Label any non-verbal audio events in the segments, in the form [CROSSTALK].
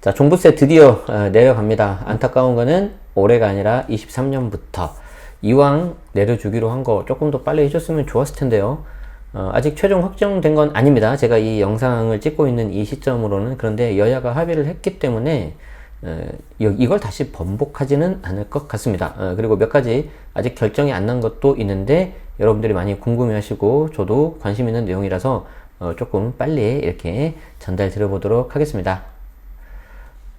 자, 종부세 드디어 어, 내려갑니다. 안타까운 거는 올해가 아니라 23년부터 이왕 내려주기로 한 거 조금 더 빨리 해줬으면 좋았을 텐데요. 어, 아직 최종 확정된 건 아닙니다. 제가 이 영상을 찍고 있는 이 시점으로는 그런데 여야가 합의를 했기 때문에 어, 이- 이걸 다시 번복하지는 않을 것 같습니다. 어, 그리고 몇 가지 아직 결정이 안 난 것도 있는데 여러분들이 많이 궁금해하시고 저도 관심 있는 내용이라서 어, 조금 빨리 이렇게 전달 드려보도록 하겠습니다.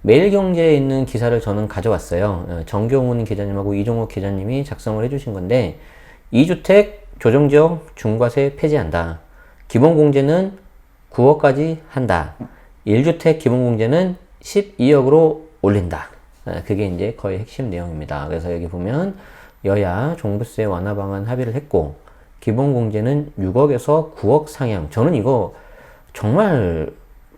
매일경제에 있는 기사를 저는 가져왔어요. 어, 정경훈 기자님하고 이종욱 기자님이 작성을 해주신 건데 2주택 조정지역 중과세 폐지한다. 기본공제는 9억까지 한다. 1주택 기본공제는 12억으로 올린다. 어, 그게 이제 거의 핵심 내용입니다. 그래서 여기 보면 여야 종부세 완화 방안 합의를 했고 기본공제는 6억에서 9억 상향. 저는 이거 정말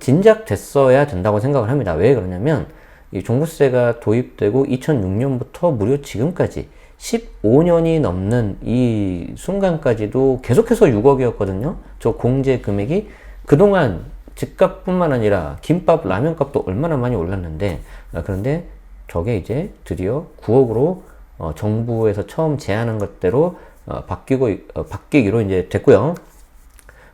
진작 됐어야 된다고 생각을 합니다. 왜 그러냐면 이 종부세가 도입되고 2006년부터 무려 지금까지 15년이 넘는 이 순간까지도 계속해서 6억이었거든요. 저 공제 금액이 그동안 집값뿐만 아니라 김밥, 라면값도 얼마나 많이 올랐는데 아, 그런데 저게 이제 드디어 9억으로 어, 정부에서 처음 제안한 것대로 어, 바뀌고 어, 바뀌기로 이제 됐고요.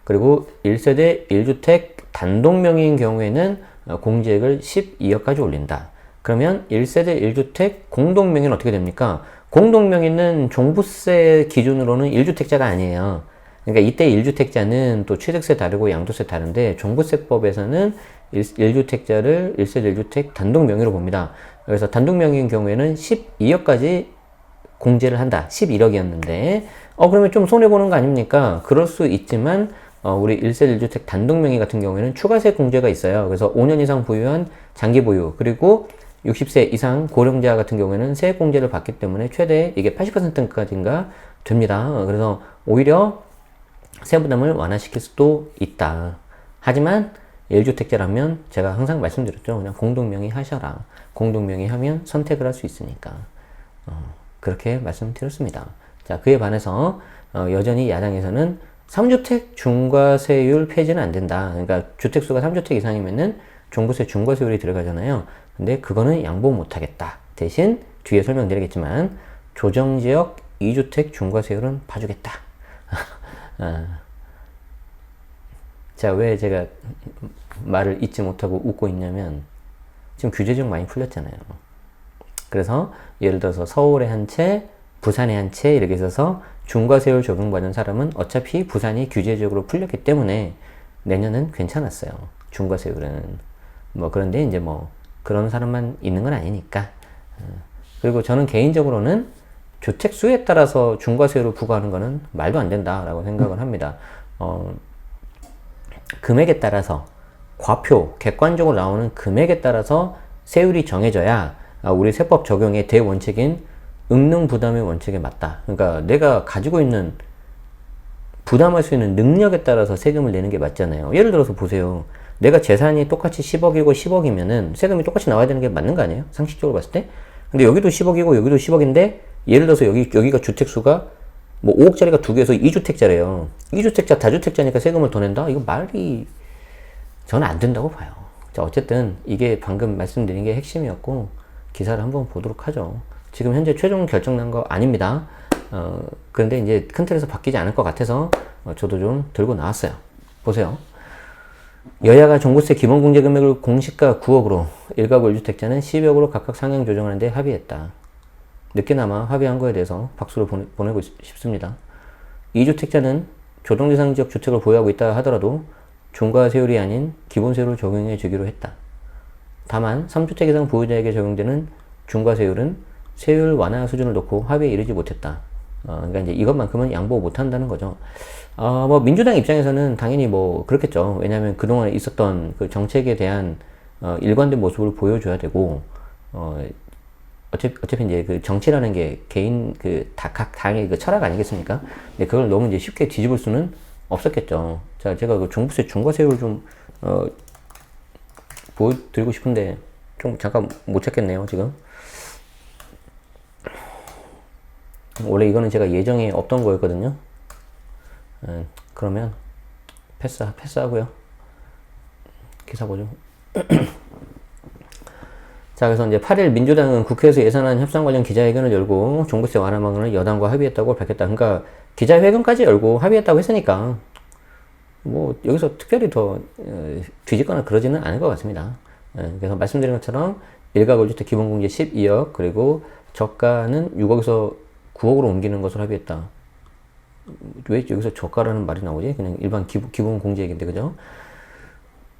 그리고 1세대 1주택 단독명의인 경우에는 어, 공제액을 12억까지 올린다. 그러면 1세대 1주택 공동명의는 어떻게 됩니까? 공동명의는 종부세 기준으로는 1주택자가 아니에요. 그러니까 이때 1주택자는 또 취득세 다르고 양도세 다른데 종부세법에서는 1, 1주택자를 1세대 1주택 단독 명의로 봅니다. 그래서 단독 명의인 경우에는 12억까지 공제를 한다. 11억이었는데, 어, 그러면 좀 손해 보는 거 아닙니까? 그럴 수 있지만, 어, 우리 1세 1주택 단독 명의 같은 경우에는 추가세 공제가 있어요. 그래서 5년 이상 보유한 장기 보유, 그리고 60세 이상 고령자 같은 경우에는 세액 공제를 받기 때문에 최대 이게 80%까지인가 됩니다. 어, 그래서 오히려 세부담을 완화시킬 수도 있다. 하지만 1주택자라면 제가 항상 말씀드렸죠. 그냥 공동명의 하셔라. 공동명의 하면 선택을 할 수 있으니까. 어, 그렇게 말씀드렸습니다. 자, 그에 반해서 어, 여전히 야당에서는 3주택 중과세율 폐지는 안 된다. 그러니까 주택수가 3주택 이상이면은 종부세 중과세율이 들어가잖아요. 근데 그거는 양보 못 하겠다. 대신 뒤에 설명드리겠지만 조정지역 2주택 중과세율은 봐주겠다. [LAUGHS] 아. 자, 왜 제가 말을 잊지 못하고 웃고 있냐면 지금 규제 좀 많이 풀렸잖아요. 그래서 예를 들어서 서울에 한 채, 부산에 한 채 이렇게 있어서 중과세율 적용받은 사람은 어차피 부산이 규제적으로 풀렸기 때문에 내년은 괜찮았어요. 중과세율은. 뭐 그런데 이제 뭐 그런 사람만 있는 건 아니니까. 어. 그리고 저는 개인적으로는 주택 수에 따라서 중과세율을 부과하는 거는 말도 안 된다라고 생각을 합니다. 어, 금액에 따라서 과표, 객관적으로 나오는 금액에 따라서 세율이 정해져야 아, 우리 세법 적용의 대원칙인 응능 부담의 원칙에 맞다. 그러니까 내가 가지고 있는 부담할 수 있는 능력에 따라서 세금을 내는 게 맞잖아요. 예를 들어서 보세요. 내가 재산이 똑같이 10억이고 10억이면은 세금이 똑같이 나와야 되는 게 맞는 거 아니에요? 상식적으로 봤을 때. 근데 여기도 10억이고 여기도 10억인데 예를 들어서 여기 여기가 주택수가 뭐 5억짜리가 두 개에서 2주택자래요. 2주택자, 다주택자니까 세금을 더 낸다? 이거 말이 저는 안 된다고 봐요. 자, 어쨌든 이게 방금 말씀드린 게 핵심이었고 기사를 한번 보도록 하죠. 지금 현재 최종 결정 난 거 아닙니다. 어, 그런데 이제 큰 틀에서 바뀌지 않을 것 같아서 어, 저도 좀 들고 나왔어요. 보세요. 여야가 종부세 기본 공제 금액을 공시가 9억으로 1가구 1주택자는 10억으로 각각 상향 조정하는데 합의했다. 늦게나마 합의한 거에 대해서 박수를 보내, 보내 고 싶습니다. 2주택자는 조정 대상 지역 주택을 보유하고 있다 하더라도 중과세율이 아닌 기본세율을 적용해 주기로 했다. 다만 3주택 이상 보유자에게 적용되는 중과세율은 세율 완화 수준을 놓고 합의에 이르지 못했다. 어, 그러니까 이제 이것만큼은 양보 못 한다는 거죠. 어, 뭐 민주당 입장에서는 당연히 뭐 그렇겠죠. 왜냐하면 그동안 있었던 그 정책에 대한 어, 일관된 모습을 보여줘야 되고 어, 어차피, 어차피 이제 그 정치라는 게 개인 그 다 각 당의 그 철학 아니겠습니까? 근데 그걸 너무 이제 쉽게 뒤집을 수는 없었겠죠. 자, 제가 그 종부세 중과세율 좀 어, 보여드리고 싶은데 좀 잠깐 못 찾겠네요 지금. 원래 이거는 제가 예정에 없던 거였거든요. 음, 그러면 패스 패스하고요. 기사 보죠. [CLEARS THROAT] 자, 그래서 이제 8일 민주당은 국회에서 예산안 협상 관련 기자회견을 열고 종부세 완화 방안을 여당과 합의했다고 밝혔다. 그러니까 기자회견까지 열고 합의했다고 했으니까 뭐 여기서 특별히 더 어, 뒤집거나 그러지는 않을 것 같습니다. 예, 그래서 말씀드린 것처럼 일가구 1주택 기본공제 12억 그리고 저가는 6억에서 9억으로 옮기는 것을 합의했다. 왜 여기서 저가라는 말이 나오지? 그냥 일반 기본, 기본 공제 얘기인데 그죠?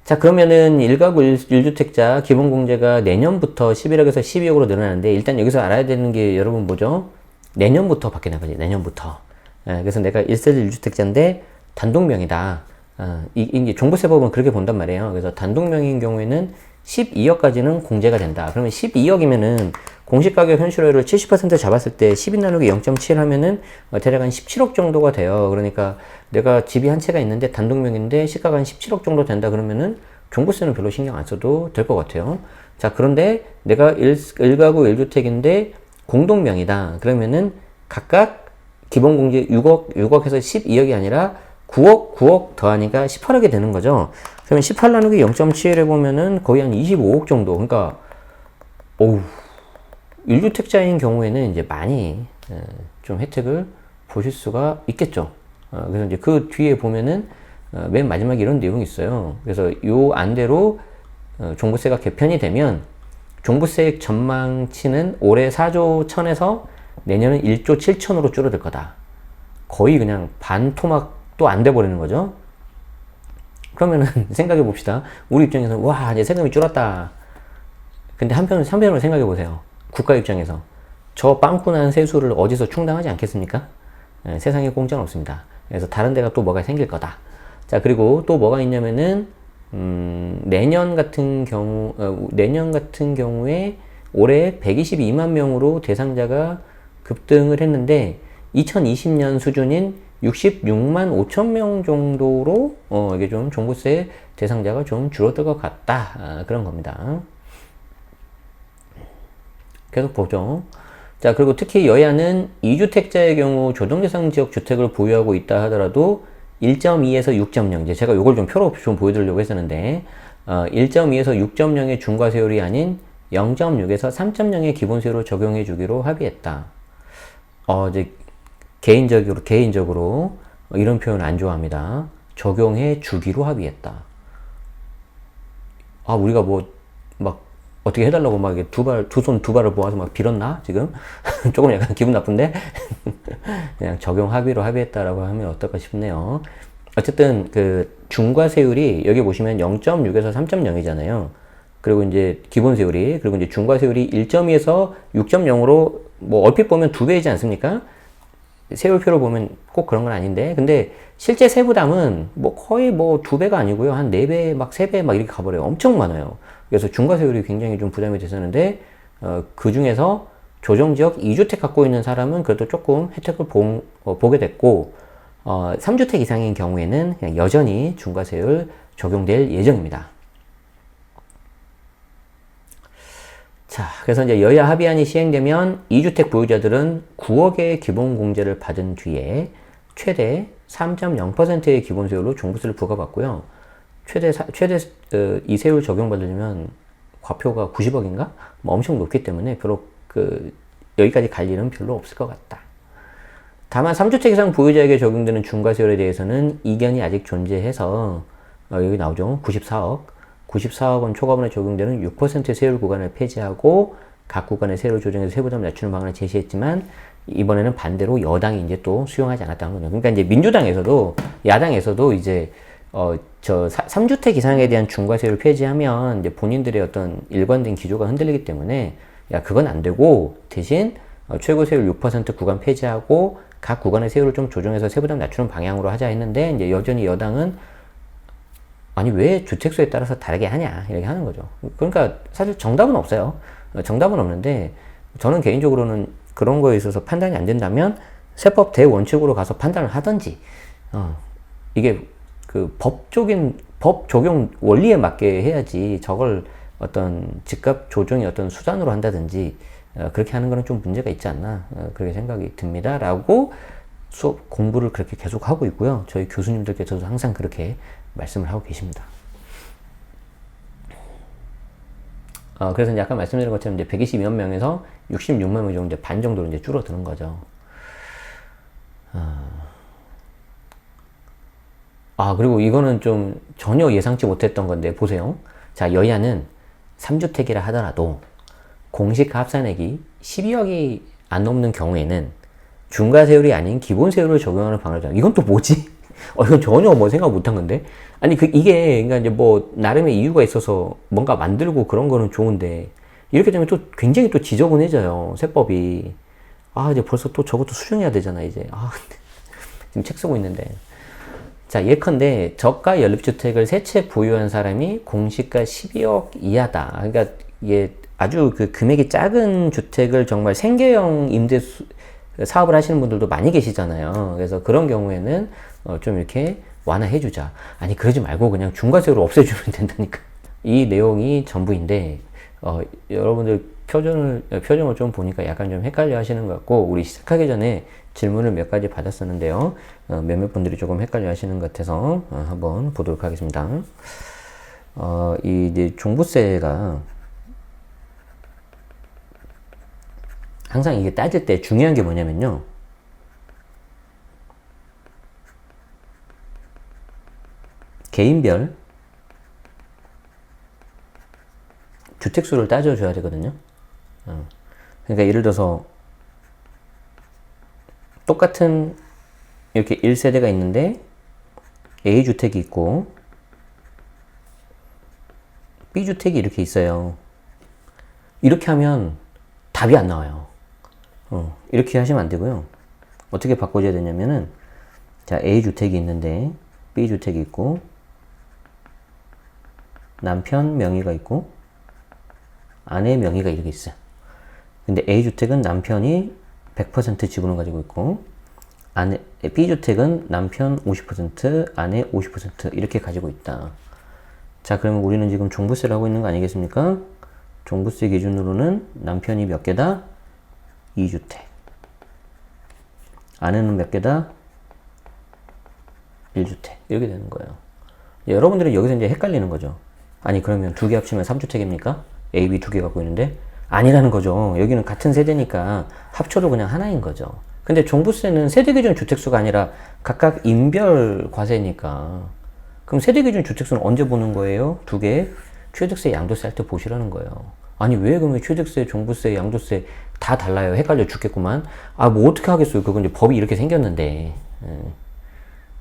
자, 그러면은 일가구 1, 1주택자 기본 공제가 내년부터 11억에서 12억으로 늘어나는데 일단 여기서 알아야 되는 게 여러분 뭐죠? 내년부터 된 거지. 내년부터. 예, 그래서 내가 1세대 1주택자인데 단독명이다. 어, 이, 이게 종부세법은 그렇게 본단 말이에요. 그래서 단독명인 경우에는 12억까지는 공제가 된다. 그러면 12억이면은 공시가격 현실화율을 70% 잡았을 때 12 나누기 0.7 하면은 어, 대략 한 17억 정도가 돼요. 그러니까 내가 집이 한 채가 있는데 단독명인데 시가가 한 17억 정도 된다 그러면은 종부세는 별로 신경 안 써도 될 것 같아요. 자, 그런데 내가 1, 1가구 1주택인데 공동명이다. 그러면은 각각 기본 공제 6억, 6억에서 12억이 아니라 9억, 9억 더하니까 18억이 되는 거죠. 그러면 18 나누기 0.7 해보면은 거의 한 25억 정도. 그러니까, 오우. 1주택자인 경우에는 이제 많이 에, 좀 혜택을 보실 수가 있겠죠. 어, 그래서 이제 그 뒤에 보면은 어, 맨 마지막에 이런 내용이 있어요. 그래서 요 안대로 어, 종부세가 개편이 되면 종부세액 전망치는 올해 4조 1000에서 내년은 1조 7천으로 줄어들 거다. 거의 그냥 반토막도 안 돼 버리는 거죠. 그러면은 [LAUGHS] 생각해 봅시다. 우리 입장에서는 와 이제 세금이 줄었다. 근데 한편 한편으로 생각해 보세요. 국가 입장에서 저 빵꾸 난 세수를 어디서 충당하지 않겠습니까? 예, 세상에 공짜는 없습니다. 그래서 다른 데가 또 뭐가 생길 거다. 자 그리고 또 뭐가 있냐면은 음, 내년 같은 경우 어, 내년 같은 경우에 올해 122만 명으로 대상자가 급등을 했는데 2020년 수준인 66만 5천 명 정도로 어, 이게 좀 종부세 대상자가 좀 줄어들 것 같다 아, 그런 겁니다. 계속 보죠. 자, 그리고 특히 여야는 2주택자의 경우 조정대상 지역 주택을 보유하고 있다 하더라도 1.2에서 6.0, 이제 제가 이걸 좀 표로 좀 보여드리려고 했었는데, 어, 1.2에서 6.0의 중과세율이 아닌 0.6에서 3.0의 기본세율을 적용해 주기로 합의했다. 어, 이제 개인적으로, 개인적으로 이런 표현 안 좋아합니다. 적용해 주기로 합의했다. 아, 우리가 뭐, 막, 어떻게 해달라고 막 두 발, 두 손 두 발을 모아서 막 빌었나? 지금? [LAUGHS] 조금 약간 기분 나쁜데? [LAUGHS] 그냥 적용 합의로 합의했다라고 하면 어떨까 싶네요. 어쨌든 그 중과세율이 여기 보시면 0.6에서 3.0이잖아요. 그리고 이제 기본세율이, 그리고 이제 중과세율이 1.2에서 6.0으로 뭐 얼핏 보면 두 배이지 않습니까? 세율표로 보면 꼭 그런 건 아닌데, 근데 실제 세부담은 뭐 거의 뭐 두 배가 아니고요. 한 네 배, 막 세 배 막 이렇게 가버려요. 엄청 많아요. 그래서 중과세율이 굉장히 좀 부담이 됐었는데, 어, 그 중에서 조정지역 2주택 갖고 있는 사람은 그래도 조금 혜택을 보, 어, 보게 됐고, 어, 3주택 이상인 경우에는 그냥 여전히 중과세율 적용될 예정입니다. 자, 그래서 이제 여야 합의안이 시행되면 2주택 보유자들은 9억의 기본 공제를 받은 뒤에 최대 3.0%의 기본 세율로 종부세를 부과받고요. 최대, 사, 최대 어, 이 세율 적용받으려면 과표가 90억인가? 뭐 엄청 높기 때문에 별로 그 여기까지 갈 일은 별로 없을 것 같다. 다만 3주택 이상 보유자에게 적용되는 중과세율에 대해서는 이견이 아직 존재해서 어, 여기 나오죠. 94억. 94억 원 초과분에 적용되는 6% 세율 구간을 폐지하고 각 구간의 세율 조정해서 세부담을 낮추는 방안을 제시했지만 이번에는 반대로 여당이 이제 또 수용하지 않았다는 거죠. 그러니까 이제 민주당에서도 야당에서도 이제 어저 3주택 이상에 대한 중과세율 폐지하면 이제 본인들의 어떤 일관된 기조가 흔들리기 때문에 야 그건 안 되고 대신 어, 최고 세율 6% 구간 폐지하고 각 구간의 세율을 좀 조정해서 세부담 낮추는 방향으로 하자 했는데 이제 여전히 여당은 아니 왜 주택수에 따라서 다르게 하냐 이렇게 하는 거죠. 그러니까 사실 정답은 없어요. 어, 정답은 없는데 저는 개인적으로는 그런 거에 있어서 판단이 안 된다면 세법 대원칙으로 가서 판단을 하든지 어, 이게 그 법적인 법 적용 원리에 맞게 해야지 저걸 어떤 집값 조정의 어떤 수단으로 한다든지 어, 그렇게 하는 거는 좀 문제가 있지 않나 어, 그렇게 생각이 듭니다라고 수업 공부를 그렇게 계속 하고 있고요. 저희 교수님들께서도 항상 그렇게 말씀을 하고 계십니다. 어, 그래서 아까 말씀드린 것처럼 이제 122만 명에서 66만 명 정도 이제 반 정도로 이제 줄어드는 거죠. 아, 그리고 이거는 좀 전혀 예상치 못했던 건데, 보세요. 자, 여야는 3주택이라 하더라도 공시 합산액이 12억이 안 넘는 경우에는 중과세율이 아닌 기본세율을 적용하는 방법이다. 이건 또 뭐지? 어, 이건 전혀 뭐 생각 못한 건데? 아니, 그, 이게, 그러니까 이제 뭐, 나름의 이유가 있어서 뭔가 만들고 그런 거는 좋은데, 이렇게 되면 또 굉장히 또 지저분해져요. 세법이. 아, 이제 벌써 또 저것도 수정해야 되잖아, 이제. 아, [LAUGHS] 지금 책 쓰고 있는데. 자, 예컨대 저가 연립주택을 세 채 보유한 사람이 공시가 12억 이하다. 그러니까 이게 아주 그 금액이 작은 주택을 정말 생계형 임대 수, 사업을 하시는 분들도 많이 계시잖아요. 그래서 그런 경우에는 어, 좀 이렇게 완화해주자. 아니 그러지 말고 그냥 중과세로 없애주면 [LAUGHS] 된다니까. 이 내용이 전부인데 어, 여러분들 표정을 표정을 좀 보니까 약간 좀 헷갈려 하시는 것 같고 우리 시작하기 전에 질문을 몇 가지 받았었는데요. 어, 몇몇 분들이 조금 헷갈려 하시는 것 같아서 어, 한번 보도록 하겠습니다. 어, 이 이제 종부세가 항상 이게 따질 때 중요한 게 뭐냐면요. 개인별 주택수를 따져줘야 되거든요. 어. 그러니까 예를 들어서 똑같은 이렇게 1세대가 있는데 A주택이 있고 B주택이 이렇게 있어요. 이렇게 하면 답이 안 나와요. 어, 이렇게 하시면 안 되고요. 어떻게 바꿔줘야 되냐면은 자 A주택이 있는데 B주택이 있고 남편 명의가 있고 아내 명의가 이렇게 있어요. 근데 A주택은 남편이 100% 지분을 가지고 있고 아내 B주택은 남편 50%, 아내 50% 이렇게 가지고 있다. 자, 그러면 우리는 지금 종부세를 하고 있는 거 아니겠습니까? 종부세 기준으로는 남편이 몇 개다? 2주택. 아내는 몇 개다? 1주택. 이렇게 되는 거예요. 여러분들은 여기서 이제 헷갈리는 거죠. 아니, 그러면 두 개 합치면 3주택입니까? A, B 두 개 갖고 있는데? 아니라는 거죠. 여기는 같은 세대니까 합쳐도 그냥 하나인 거죠. 근데 종부세는 세대 기준 주택수가 아니라 각각 인별 과세니까. 그럼 세대 기준 주택수는 언제 보는 거예요? 두 개. 취득세, 양도세 할 때 보시라는 거예요. 아니, 왜 그러면 취득세, 종부세, 양도세 다 달라요? 헷갈려 죽겠구만. 아, 뭐 어떻게 하겠어요? 그건 이제 법이 이렇게 생겼는데. 예.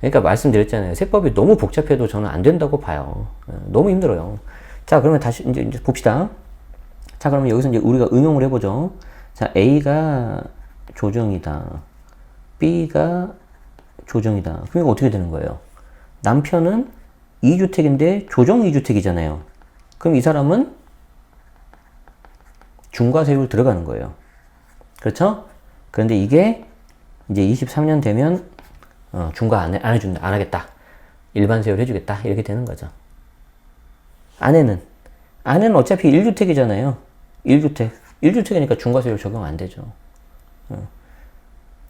그러니까 말씀드렸잖아요. 세법이 너무 복잡해도 저는 안 된다고 봐요. 예, 너무 힘들어요. 자, 그러면 다시 이제, 이제 봅시다. 자, 그러면 여기서 이제 우리가 응용을 해보죠. 자, A가 조정이다. B가 조정이다. 그러니까 어떻게 되는 거예요? 남편은 2주택인데 조정 2주택이잖아요. 그럼 이 사람은 중과세율 들어가는 거예요. 그렇죠? 그런데 이게 이제 23년 되면 어, 중과 안, 해, 안 해준다. 안 하겠다. 일반 세율 해주겠다. 이렇게 되는 거죠. 아내는 아내는 어차피 1주택이잖아요. 1주택. 1주택이니까 중과세율 적용 안 되죠. 어.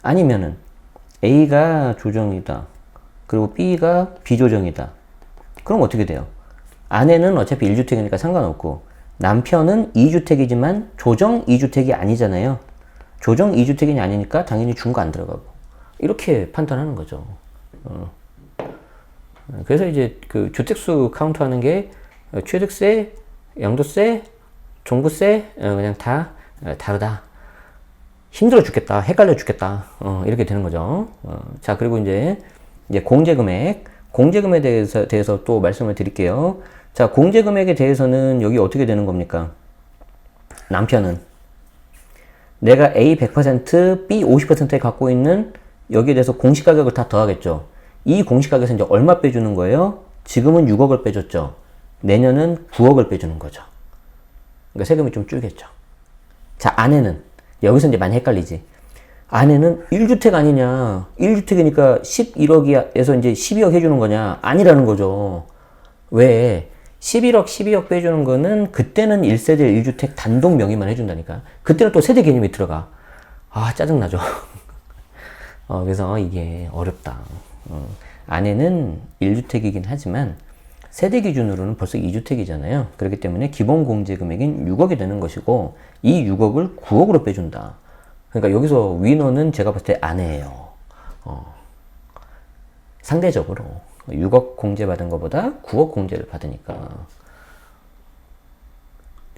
아니면은 A가 조정이다. 그리고 B가 비조정이다. 그럼 어떻게 돼요? 아내는 어차피 1주택이니까 상관없고 남편은 2주택이지만 조정 2주택이 아니잖아요. 조정 2주택이 아니니까 당연히 중과 안 들어가고 이렇게 판단하는 거죠. 어. 그래서 이제 그 주택수 카운트하는 게 취득세, 양도세, 종부세 어, 그냥 다 어, 다르다. 힘들어 죽겠다. 헷갈려 죽겠다. 어, 이렇게 되는 거죠. 어, 자, 그리고 이제, 이제 공제금액. 공제금에 대해서, 대해서 또 말씀을 드릴게요. 자, 공제금액에 대해서는 여기 어떻게 되는 겁니까? 남편은 내가 A 100%, B 50%에 갖고 있는 여기에 대해서 공시 가격을 다 더하겠죠. 이 공시 가격에서 이제 얼마 빼주는 거예요? 지금은 6억을 빼줬죠. 내년은 9억을 빼주는 거죠. 그러니까 세금이 좀 줄겠죠. 자, 아내는 여기서 이제 많이 헷갈리지. 아내는 1주택 아니냐. 1주택이니까 11억에서 이제 12억 해주는 거냐. 아니라는 거죠. 왜? 11억, 12억 빼주는 거는 그때는 1세대 1주택 단독 명의만 해준다니까. 그때는 또 세대 개념이 들어가. 아, 짜증나죠. [LAUGHS] 어, 그래서 이게 어렵다. 어, 아내는 1주택이긴 하지만 세대 기준으로는 벌써 2주택이잖아요. 그렇기 때문에 기본 공제 금액인 6억이 되는 것이고 이 6억을 9억으로 빼준다. 그러니까 여기서 위너는 제가 봤을 때 아내예요. 어. 상대적으로 6억 공제 받은 것보다 9억 공제를 받으니까.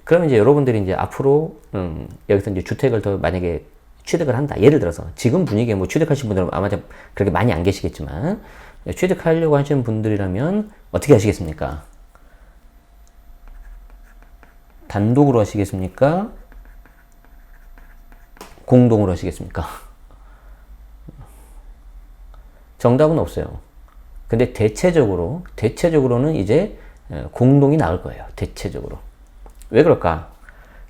그러면 이제 여러분들이 이제 앞으로 음, 여기서 이제 주택을 더 만약에 취득을 한다. 예를 들어서 지금 분위기에 뭐 취득하신 분들은 아마 그렇게 많이 안 계시겠지만 취득하려고 하시는 분들이라면 어떻게 하시겠습니까? 단독으로 하시겠습니까? 공동으로 하시겠습니까? 정답은 없어요. 근데 대체적으로, 대체적으로는 이제 공동이 나을 거예요. 대체적으로. 왜 그럴까?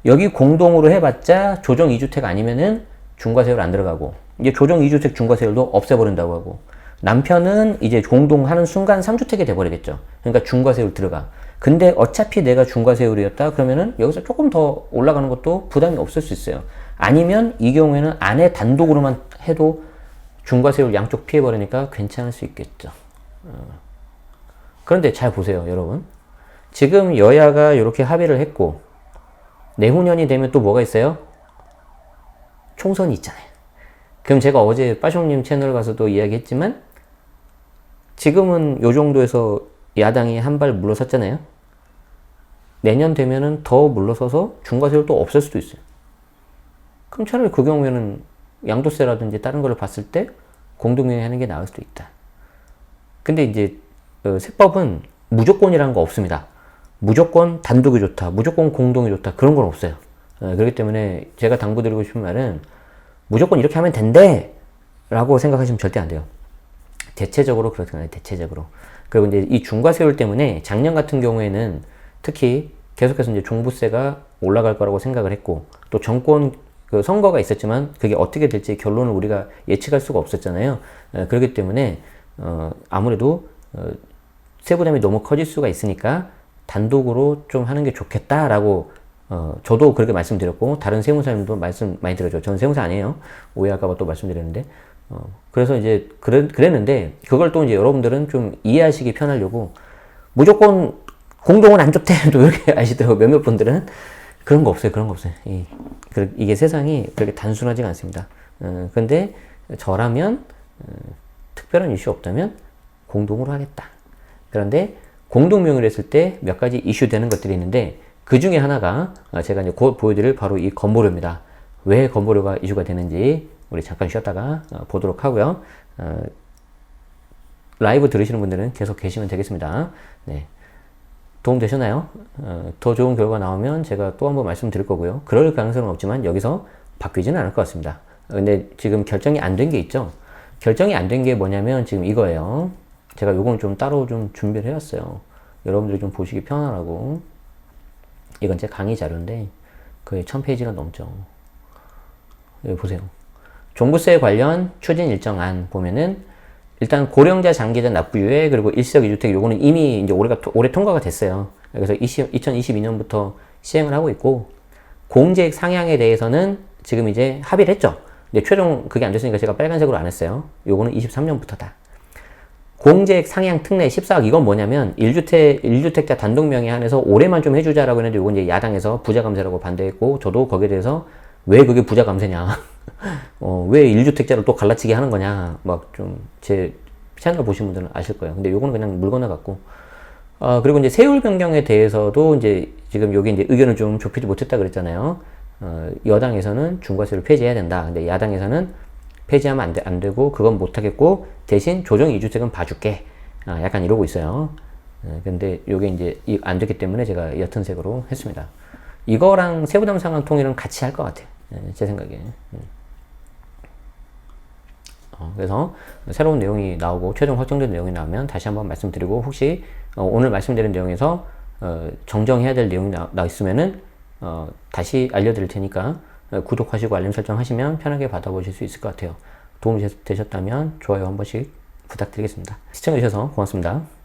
여기 공동으로 해봤자 조정 2주택 아니면은 중과세율 안 들어가고, 이제 조정 2주택 중과세율도 없애버린다고 하고, 남편은 이제 공동하는 순간 3주택이 돼버리겠죠. 그러니까 중과세율 들어가. 근데 어차피 내가 중과세율이었다 그러면은 여기서 조금 더 올라가는 것도 부담이 없을 수 있어요. 아니면 이 경우에는 아내 단독으로만 해도 중과세율 양쪽 피해버리니까 괜찮을 수 있겠죠. 어. 그런데 잘 보세요, 여러분. 지금 여야가 이렇게 합의를 했고, 내후년이 되면 또 뭐가 있어요? 총선이 있잖아요. 그럼 제가 어제 빠숑님 채널 가서도 이야기했지만, 지금은 요 정도에서 야당이 한 발 물러섰잖아요. 내년 되면은 더 물러서서 중과세율 또 없을 수도 있어요. 그럼 차라리 그 경우에는 양도세라든지 다른 걸 봤을 때 공동명의 하는 게 나을 수도 있다. 근데 이제 어, 세법은 무조건이라는 거 없습니다. 무조건 단독이 좋다, 무조건 공동이 좋다 그런 건 없어요. 어, 그렇기 때문에 제가 당부드리고 싶은 말은 무조건 이렇게 하면 된대 라고 생각하시면 절대 안 돼요. 대체적으로 그렇잖아요. 대체적으로. 그리고 이제 이 중과세율 때문에 작년 같은 경우에는 특히 계속해서 이제 종부세가 올라갈 거라고 생각을 했고 또 정권 그 선거가 있었지만 그게 어떻게 될지 결론을 우리가 예측할 수가 없었잖아요. 어, 그렇기 때문에 어, 아무래도 어, 세부담이 너무 커질 수가 있으니까 단독으로 좀 하는 게 좋겠다라고 어, 저도 그렇게 말씀드렸고 다른 세무사님도 말씀 많이 들었죠. 저는 세무사 아니에요. 오해할까봐 또 말씀드렸는데 어, 그래서 이제 그랬, 그랬는데 그걸 또 이제 여러분들은 좀 이해하시기 편하려고 무조건 공동은 안 좋대 [LAUGHS] 또 이렇게 아시더라고 몇몇 분들은 그런 거 없어요. 그런 거 없어요. 이, 그, 이게 세상이 그렇게 단순하지가 않습니다. 어, 근데 저라면 어, 특별한 이슈 없다면 공동으로 하겠다. 그런데 공동명의를 했을 때 몇 가지 이슈 되는 것들이 있는데 그 중에 하나가 어, 제가 이제 곧 보여드릴 바로 이 건보료입니다. 왜 건보료가 이슈가 되는지 우리 잠깐 쉬었다가 어, 보도록 하고요. 어, 라이브 들으시는 분들은 계속 계시면 되겠습니다. 네. 도움 되셨나요? 어, 더 좋은 결과 나오면 제가 또 한번 말씀드릴 거고요. 그럴 가능성은 없지만 여기서 바뀌지는 않을 것 같습니다. 근데 지금 결정이 안 된 게 있죠? 결정이 안 된 게 뭐냐면 지금 이거예요. 제가 요건 좀 따로 좀 준비를 해왔어요. 여러분들이 좀 보시기 편하라고. 이건 제 강의 자료인데 거의 1000페이지가 넘죠. 여기 보세요. 종부세 관련 추진 일정안 보면은 일단 고령자 장기자 납부유예 그리고 일시적 이주택 요거는 이미 이제 올해가 올해 통과가 됐어요. 그래서 20, 2022년부터 시행을 하고 있고 공제액 상향에 대해서는 지금 이제 합의를 했죠. 근데 최종 그게 안 됐으니까 제가 빨간색으로 안 했어요. 요거는 23년부터다. 공제액 상향 특례 14억. 이건 뭐냐면 1주택 1주택자 단독 명의 한해서 올해만 좀 해주자라고 했는데 요건 이제 야당에서 부자 감세라고 반대했고 저도 거기에 대해서 왜 그게 부자 감세냐. [LAUGHS] 어, 왜 1주택자를 또 갈라치기 하는 거냐. 막 좀 제 채널 보신 분들은 아실 거예요. 근데 요거는 그냥 물 건너갔고. 어, 그리고 이제 세율 변경에 대해서도 이제 지금 여기 이제 의견을 좀 좁히지 못했다 그랬잖아요. 어, 여당에서는 중과세를 폐지해야 된다. 근데 야당에서는 폐지하면 안, 되, 안 되고 그건 못하겠고 대신 조정 2주택은 봐줄게. 아, 약간 이러고 있어요. 어, 근데 요게 이제 안 됐기 때문에 제가 옅은 색으로 했습니다. 이거랑 세부담 상환 통일은 같이 할 것 같아요. 예, 제 생각에. 음. 어, 그래서 새로운 내용이 나오고 최종 확정된 내용이 나오면 다시 한번 말씀드리고 혹시 어, 오늘 말씀드린 내용에서 어, 정정해야 될 내용이 나, 나 있으면은 어, 다시 알려드릴 테니까 어, 구독하시고 알림 설정 하시면 편하게 받아보실 수 있을 것 같아요. 도움이 되셨다면 좋아요 한 번씩 부탁드리겠습니다. 시청해주셔서 고맙습니다.